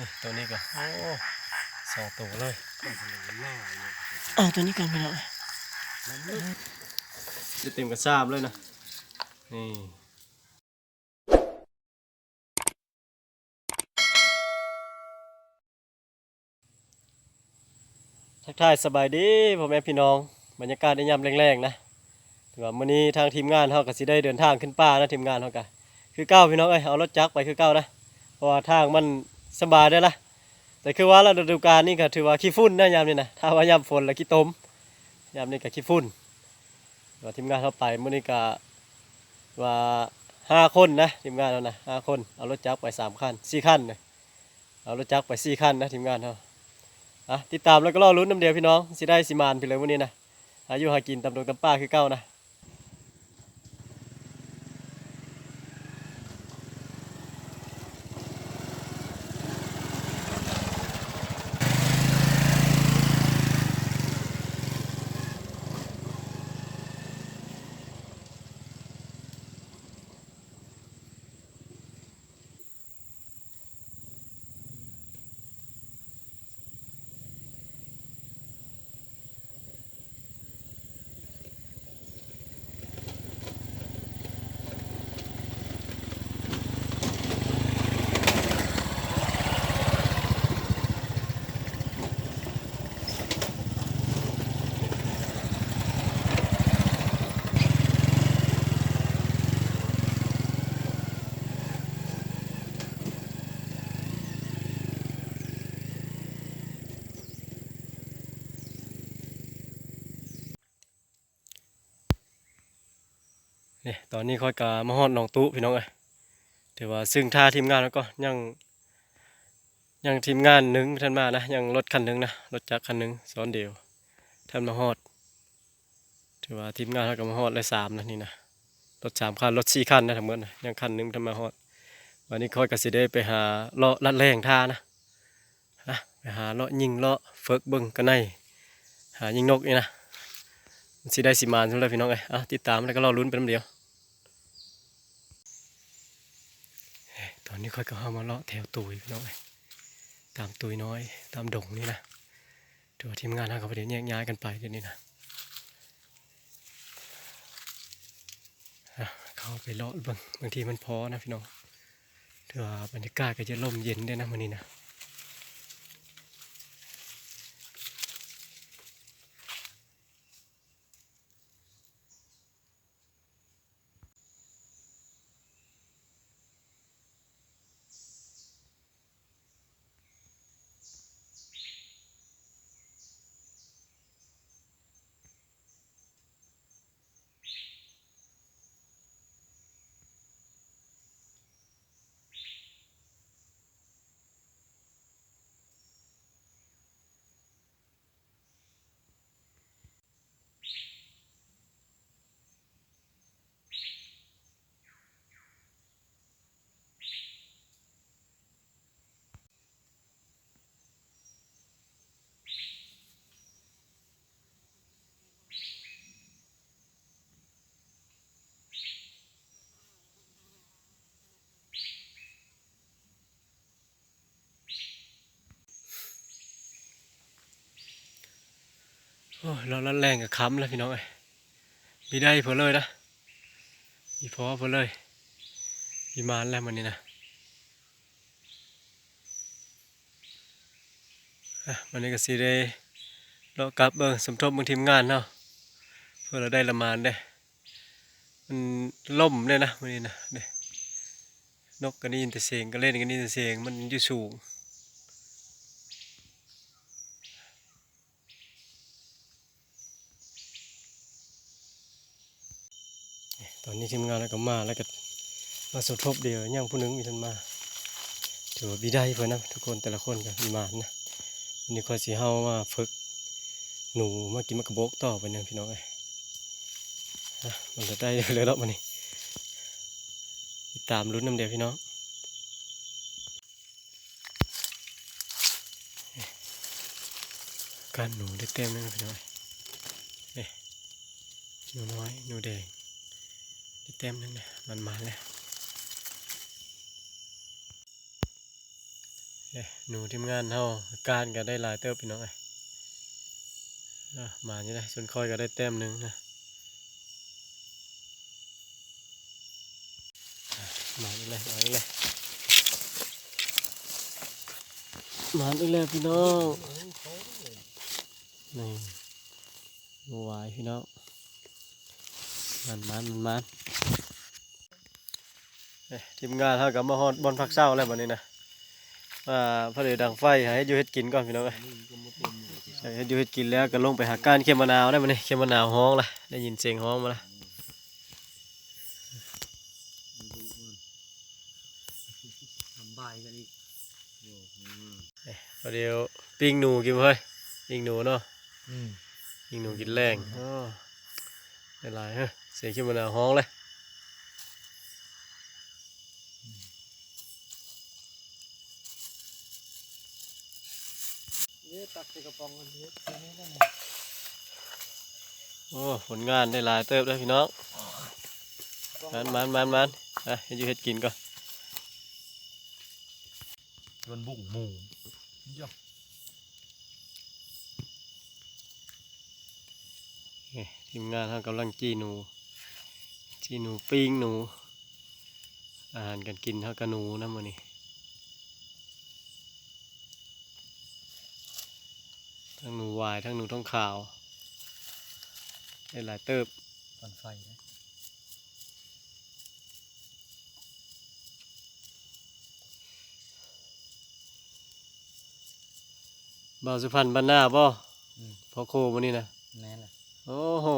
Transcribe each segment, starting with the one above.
นี่ตัวนี้ก็โอ้สองตัวเลยมันเป็นมันล่าเนี่ยอ่าตัวนี้กันไปแล้วมันไม่จะเต็มกระซาบเลยนะนี่ทักทายสบายดีพ่อแม่พี่น้อง บรรยากาศในยามแรงๆนะถือว่ามื้อนี้ทางทีมงานเฮาก็สิได้เดินทางขึ้นป่านะทีมงานเฮาก็คือเก้าพี่น้องเอ้ยเอารถจักรไปคือเก้านะเพราะว่าทางมัน สบายได้ละแต่คือว่าเราฤดูกาลนี่ก็ถือว่าขี้ฝุ่นนะยามนี้นะถ้าว่ายามฝนแล้วขี้ต้มยามนี้ก็ขี้ฝุ่นว่าทีมงานเฮาไปมื้อนี้ก็ว่าห้าคนนะทีมงานเรานะห้าคนเอารถจักรไปสามคันสี่คันนะเอารถจักรไปสี่คันนะทีมงานเฮาอะติดตามแล้วก็รอลุ้นน้ำเดียวพี่น้องสิได้สิมานไปเลยวันนี้นะอายุหากินตำดงตำป้าคือเก้านะ นี่ตอนนี้ค่อยกามาฮอดหนองตู้พี่น้องเอ้ยถือว่าซึ่งท่าทีมงานแล้วก็ยังยังทีมงานหนึ่งท่านมานะยังรถคันหนึ่งนะรถจักรคันหนึ่งซ้อนเดียวท่านมาฮอด ถือว่าทีมงานเขาก็มาฮอดเลยสามนะนี่นะรถสามคันรถสี่คันนะทั้งหมดนะยังคันหนึ่งท่านมาฮอดวันนี้ค่อยกสิได้ไปหาเลาะลัดแรงท่านะนะไปหาเลาะยิงเลาะเฟิกเบิ้งกันในหายิงนกนี่นะ สิได้สิมานสำหรับพี่น้องเอ้ยอะติดตามแล้วก็รอลุ้นไปน้ำเดียว ตอนนี้ค่อยก็เข้ามาเลาะแถวตุยพี่น้องเอ้ยตามตุยน้อย ตามดงนี่นะถือว่าทีมงานเราไปเดี๋ยวแยกย้ายกันไปเดี๋ยวนี้นะเข้าไปเลาะบางบางทีมันพอนะพี่น้องถือว่าบรรยากาศก็จะร่มเย็นด้วยนะมันนี้นะ โอ้เราละแรงกับค้ำแล้วพี่น้องเอ้ยมีได้เพื่อเลยนะมีพอเพื่อเลยมีมานแล้วมันนี่นะอะวันนี้ก็สิได้เรากลับเบิ่งสมทบเบิ่งทีมงานเนาะเพื่อเราได้ละมานได้มันล่มเนี่ยนะมันนี่นะเด้นกก็ได้ยินแต่เสียงก็เล่นก็ได้ยินแต่เสียงมันอยู่สูง ตอนนี้ทีมงานแล้วก็มาแล้วก็มาสมทบเดียวยังผู้นึงมีทันมาถือว่าบีได้เพื่อนนะทุกคนแต่ละคนก็มีมานะวันนี้ก็สีเฮามาฝึกหนูมากินมะกระบอกต่อไปเนี่ยพี่น้องเอ้ยมันจะได้เลยแล้วมันนี่ตามลุ้นน้ำเดียวพี่น้องการหนูได้เต็มเลยนะพี่น้องเอ้ยหนูน้อยหนูแดง ที่เต็มนั่นนะมันมาแล้วเอ้ยหนูทีมงานเฮาการก็ได้หลายเติบพี่น้องเอ้ยเอ้อมานี่ได้ส่วนคอยก็ได้แต้มหนึงนะมาอีกแล้วมาอีกแล้วมาอีกแล้วพี่น้องนี่บัวายพี่น้อง มันมันมันมันเอ้ยทีมงานเฮากับมาฮอดบอลพักเช้าแล้วบัดนี้นะว่าพอดีดังไฟให้อยู่เฮ็ดกินก่อนพี่น้องเอ้ยใช่เฮ็ดอยู่เฮ็ดกินแล้วก็ลงไปหาก้านเข็มมะนาวได้มานี่เข็มมะนาวฮ้องละได้ยินเสียงฮ้องมาละทำใบกันอีกพอเดียวปิ้งหนูกินเฮ้ยปิ้งหนูเนาะอืมปิ้งหนูกินแรงอ้อได้หลายเฮ้ยเสียงเข็มมะนาวฮ้องเลยเนี่ยตักใส่กระป๋องกันเยอะนี่ได้โอ้ผลงานได้หลายเติบได้วพี่น้องมันมันมันมันอะเฮ็ดอยู่เฮ็ดกินก่อนมันบุ่งหมูย่อนี่ทีมงานเขากำลังจี้หนู จี้หนูปิ้งหนู อาหารการกินเขากับหนูนะมื้อนี้ทั้งหนูวายทั้งหนูท้องขาวได้หลายเติบตอนไฟนะบ่าวสุพรรณบ้านหน้าบ่พ่อโคมื้อนี้นะแน่แหละโอ้โห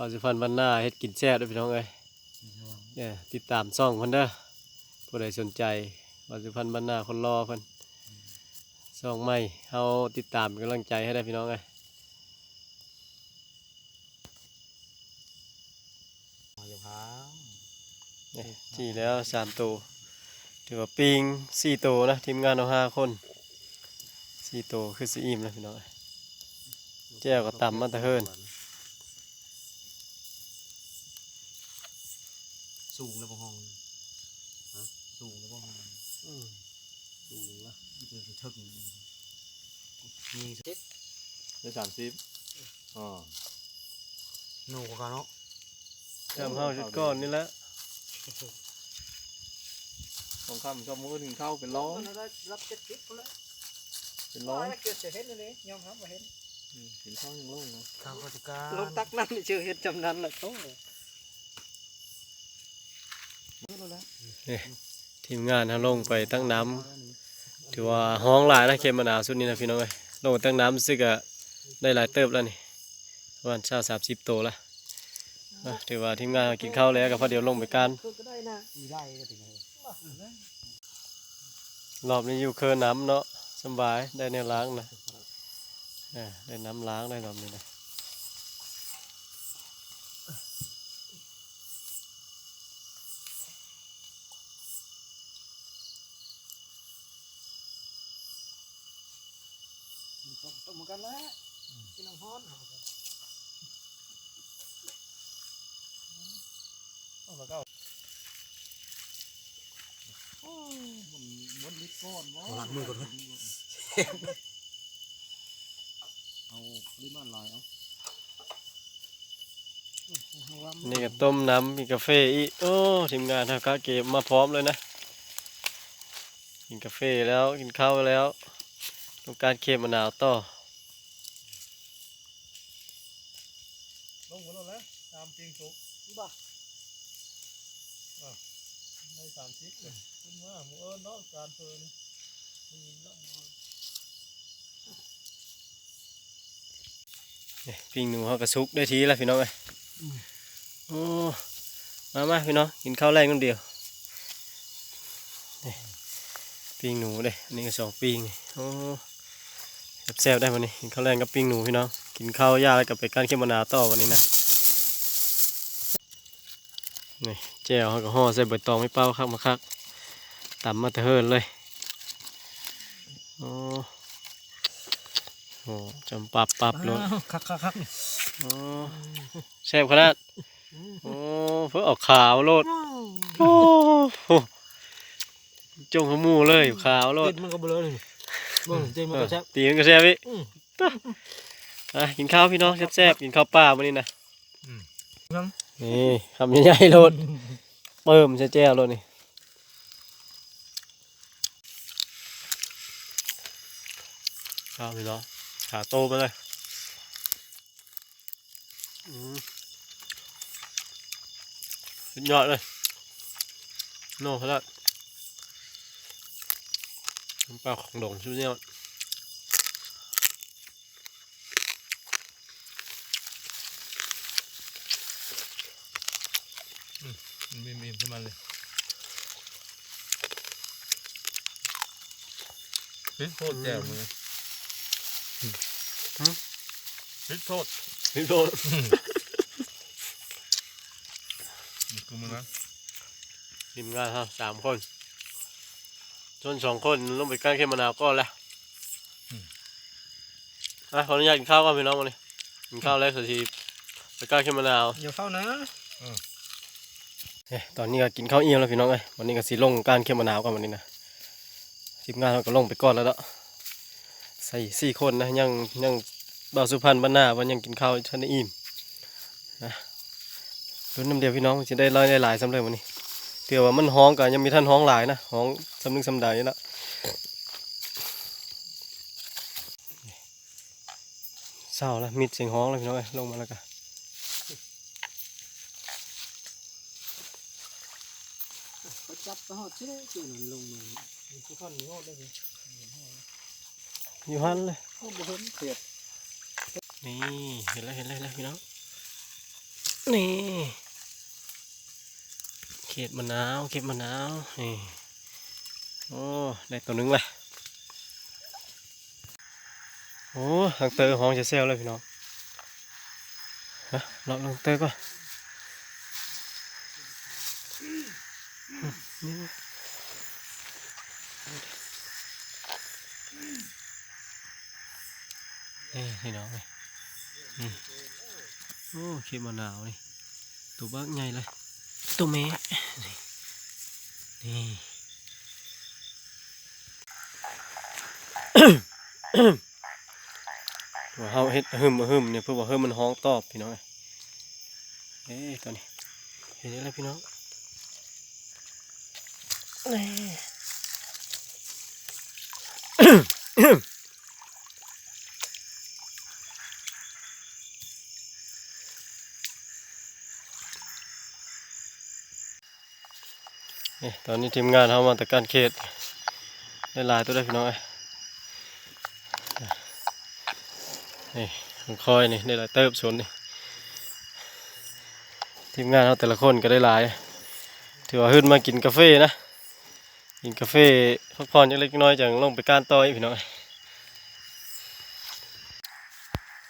บ่าวสุพรรณบ้านหน้าเฮ็ดกินแซ่บเด้อพี่น้องเอ้ยเนี่ยติดตามซ่องเพิ่นเด้อผู้ใดสนใจบ่าวสุพรรณบ้านหน้าคนรอเพิ่นซ่องใหม่เฮาติดตามเป็นกำลังใจให้ได้พี่น้องเอ้ยมาอย่าพังนี่ที่แล้วสามตัวถือว่าปิงสี่ตัวนะทีมงานเอาห้าคนสี่ตัวคือสีอิ่มนะพี่น้องเอ้ยแจ่วก็ตำมาแต่เฮิ่น สูงแล้วบ่ห้องฮะสูงแล้วบ่ห้อง สูงละ เดี๋ยวจะถึง มีเจ็ดได้สามสิบอ๋อหนูกันเนาะจำเฮาจุดก้อนนี่แหละของคำชอบมือถึงเข้าเป็นร้อย ได้รับเจ็ดสิบแล้วเป็นร้อยเกิดจะเห็นเลยยอมรับว่าเห็นอืมถึงเข้ายังโล่งนะข้าวกติการลงตักนั่นเชื่อเฮ็ดจำนั้นแหละโตนี่ทีมงานเฮาลงไปตั้งน้ำถือว่าห้องหลายนะเข็มมะนาวสุดนี้นะพี่น้องเอ้ย ลงตั้งน้ำซึกอะได้หลายเติบแล้วนี่วันเช้าสามสิบตัวละถือว่าทีมงานกินข้าวแล้วก็พอเดี๋ยวลงไปกันะมีได้ก็ถึงรอบนี้อยู่เคินน้ำเนาะสบายได้เนวล้างนะเออได้น้ำล้างได้รอบนี้นะ กันแล้วกินน้ำฮ้อนมันนิดก้อนวะล้างมือก่อนเลยเอาปริมาณหลายเอานี่ก็ต้มน้ำมีกาแฟอีกโอ้ทีมงานทำกาเกมมาพร้อมเลยนะกินกาแฟแล้วกินข้าวแล้วต้องการเค็มมะนาวต่อ ลงหมดแล้วแหละตามจริง สุกบ้าได้สามสิบเลยขึ้นมาหมูเอิญเนาะการเพลินนี่เนาะนี่ปิ้งหนูเขากระซุกได้ทีแล้วพี่น้องเอ้ยโอ้มามาพี่น้องกินข้าวแรงคนเดียวนี่ปิ้งหนูเด้อันนี่ก็สองปิ้งนี่โอ้แซ่บๆได้วันนี้กินข้าวแรงกับปิ้งหนูพี่น้องกินข้าวยากแล้วกับไปการเค็มมะนาวต่อวันนี้นะ นี่แจ่วเขาก็ห่อใส่ใบตองไม่เป้าคักมาคักตำมาแต่เฮิรนเลยโอ้โหจำปับปับเลยคักคักคักโอ้แซ่บขนาดโอ้เพื่อออกขาวโลดโอ้โหจงขมูเลยขาวโลดติดมันก็เบลอเลยเบิ่งติดมันก็แซ่บตีมันก็แซ่บพี่อืมอะกินข้าวพี่น้องแซ่บๆกินข้าวปลามื้อนี้นะยัง นี่คำใหญ่ๆโลดเปิ่มแจ้วๆโลดนี่ข้าวพี่น้องขาโตไปเลยอืมสุดยอดเลย โน่พลัดน้ำปลาของดงชุดยอดมัน มีมีขึ้นมาเลยพิษโทษแจ่วมือพิษโทษพี่โตนี่คือมันนะทีมงานฮะสามคนจนสองคนลงไปก้านเข้มมะนาวก็แล้วอะขออนุญาตกินข้าวก่อนพี่น้องวันนี้กินข้าวแล้วสักทีไปก้านเข้มมะนาวอย่าเข้านะเอ้ย ตอนนี้ก็กินข้าวเอี่ยมแล้วพี่น้องเอ้ยวันนี้ก็สิลงกานเข้มมะนาวกันวันนี้นะทีมงานเราก็ลงไปก่อนแล้วเนาะใส่สี่คนนะยังยังบ่าวสุพรรณบ้านหน้าวันยังกินข้าวชันอิ่มนะรุ่นน้ำเดียวพี่น้องจะได้ร้อยได้หลายสำเร็จวันนี้เผื่อว่ามันห้องกันยังมีท่านห้องหลายนะห้องสำนึกสำใดแล้วเศร้าแล้วมิดเสียงห้องแล้วพี่น้องเอ้ยลงมาแล้วกัน ก็จับไป หอดชิเลยจุนั่นลงมาทุกท่านมีโทษได้ไหมอยู่หันเลยเขาบ่เห็นเสียบนี่เห็นแล้วเห็นแล้วเห็นแล้วพี่น้องนี่เขตมะนาวเก็บมะนาวนี่โอ้ได้ตัวหนึงเลยโอ้ทางเตอร์ห้องจะเซลเลยพี่น้องฮะเลาะลงเตอร์ก่อน นี่นี่น้องนี่นี่โอ้เก็มะนาวนี่ตัวบักใหญ่เลยตัวแม่นี่นี่ว่าเฮาเฮ็ดหึมหึมเนี่ยเพื่อว่าเฮมมันห้องตอบพี่น้องเอ้ยตัวนี้เห็นแล้วพี่น้อง นี่ตอนนี้ทีมงานเขามาแต่การเขตได้ลายตัวได้พี่น้องเอ้ยนี่ของคอยนี่ได้ลายเติบสนนี่ทีมงานเขาแต่ละคนก็ได้ลาย ถือว่าขึ้นมากินกาแฟนะ กินกาแฟพักผ่อนจักเล็กน้อยจังลงไปก้านต่อยพี่น้องเ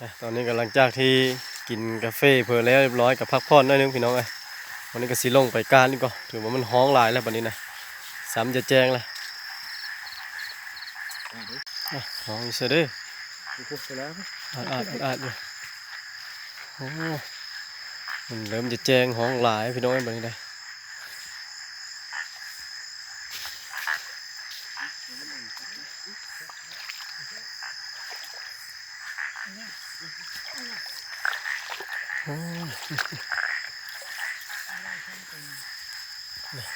อ้ยตอนนี้กำลังจากที่กินกาแฟเพลินแล้วเรียบร้อยกับพักผ่อนน้อยนึงพี่น้องเอ้ยวันนี้ก็สิลงไปการนี่ก็ถือว่ามันห้องหลายแล้วบัดนี้นะซ้ำจะแจ้งแล้วอะห้องอีเสยเด้อพูดไปแล้วอาดอาดอาดอยู่โอ้มันเริ่มจะแจ้งห้องหลายพี่น้องบัดนี้ได้ นี่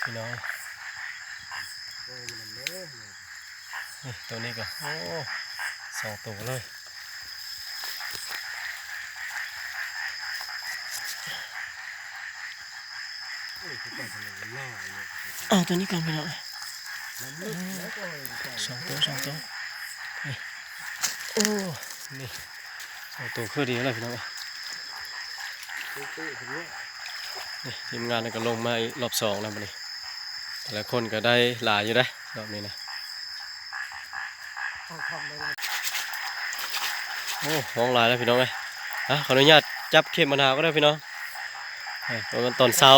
พี่น้องนี่ตัวนี้ก็โอ้สองตัวเลยเอาตัวนี้กันไปหน่อยสองตัวสองตัวนี่โอ้นี่สองตัวคือดีแล้วพี่น้องนี่ ทีมงานก็ลงมารอบสองแล้วมันนี่แต่ละคนก็ได้หลายอยู่ได้รอบนี้นะโอ้ห้องหลายแล้วพี่น้องเลยอะขออนุญาตจับเข็มมะนาวก็ได้พี่น้องเอ้ยประมาณตอนเช้า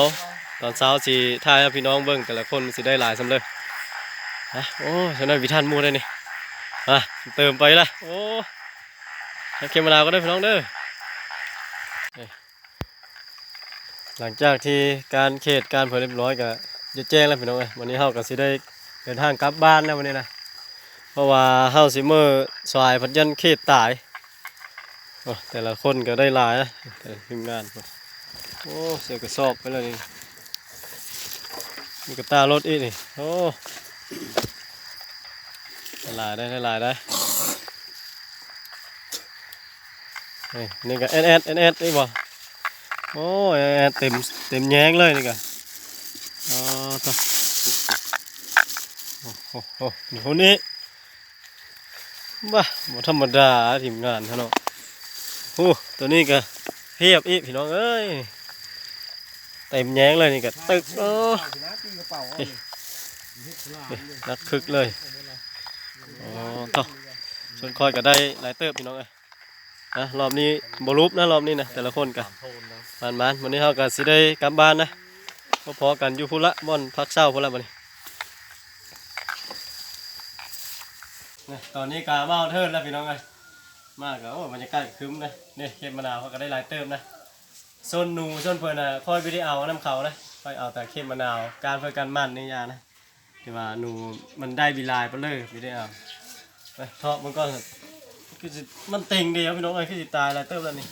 ตอนเช้าสิถ่ายให้พี่น้องเบิ่งแต่ละคนมันสิได้หลายสำเลยนะโอ้ฉันได้วิทันมูได้นี่อะเติมไปละโอ้เข็มมะนาวก็ได้พี่น้องเด้อนี่ หลังจากที่การเขตการเผยเรียบร้อยก็จะแจ้งแล้วพี่น้องเอ้ยวันนี้เฮาก็สิได้เดินทางกลับบ้านแล้ววันนี้นะเพราะว่าเฮาสิเมื่อสายพัดยันเขตตายแต่ละคนก็ได้หลายนะแต่ทีมงานโอ้เสือกระสอบไปเลยนี่มีกระตารถอีกนี่โอ้ได้หลายได้ได้หลายได้นี่ก็แอดแอดแอดแอดนี่บ่ โอ้ยเต็มเต็มแย้งเลยนี่ก็อ๋อต่อโอ้โหโอ้โหเดี๋ยวนี้บ้าบ่ธรรมดาทีมงานเขาเนาะโอ้ตัวนี้ก็เพียบอีพี่น้องเอ้ยเต็มแย้งเลยนี่ก็ตึกโอ้นะตีกระเป๋านักคึกเลยอ๋อต่อส่วนคอยก็ได้หลายเติบพี่น้องเอ้ยนะรอบนี้บรูปนะรอบนี้นะแต่ละคนกัน มานมานวันนี้เขาก็สิได้กลับบ้านนะพอๆกันอยู่พุ่นละบ่อนพักเช้าพุ่นละบัดนี้ตอนนี้กาเมาเทิร์นแล้วพี่น้องเลยมากแล้วบรรยากาศคึ้มนะนี่เก็บมะนาวเขาก็ได้หลายเติมนะส้นหนูส้นเพื่อนนะค่อยไปได้เอาน้ำเขานะค่อยเอาแต่เข็มมะนาว การเพื่อการมันนี่ยานะที่ว่าหนูมันได้บีลายไปเลยไม่ได้เอาไปเทาะมันก็คือมันเต็งเดียวพี่น้องเลยคือสิตายหลายเติมแล้วนี่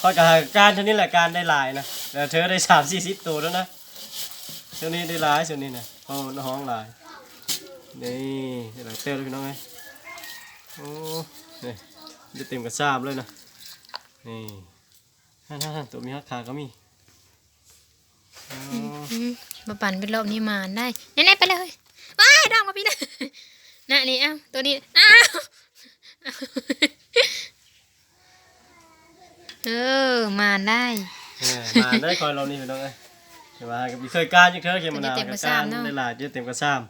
ค่อยกับการเท่านี้แหละการได้หลายนะแต่เธอได้สามสี่สิบตัวแล้วนะช่วงนี้ได้หลายช่วงนี้นะเพราะมันห้องหลายนี่หลายเต้แล้วพี่น้องไงโอ้นี่จะเต็มกระซาบเลยนะนี่ฮั่นฮั่นฮั่นตัวมีฮักขาก็มีอ๋ออืมาปั่นเป็นรอบนี้มาได้แน่ๆไปเลยว้ายดองมาพี่นะน่ะนี่เอ้าตัวนี้อ้าว เออ มาได้เออมาได้คอยเรานี่พี่น้องไงแต่ว่ากับเคยการยังเคยเขียนมานาวเต็มกกัระบซาการบเนอะได้หลายจะเต็มกระซาม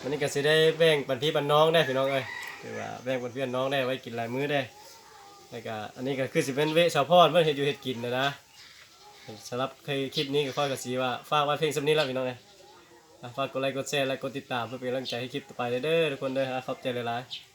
วันนี้ก็สิได้แบ่งปันพี่ปันน้องได้พี่น้องเอ้ยคือว่าแบ่งปันพี่ปันน้องได้ไว้กินหลายมื้อได้แล้วก็อันนี้ก็คือสิเป็นเวชาวพรเมื่อเห็นอยู่เห็ดกินนะนะสำหรับเคยคลิปนี้ก็ค่อยกับสีว่าฝากไว้เพลงสำนี้แล้วพี่น้องไงอะฝากกดไลค์กดแชร์และกดติดตามเพื่อเป็นกำลังใจให้คลิปต่อไปเด้อทุกคนเด้อฮะขอบใจหลายๆ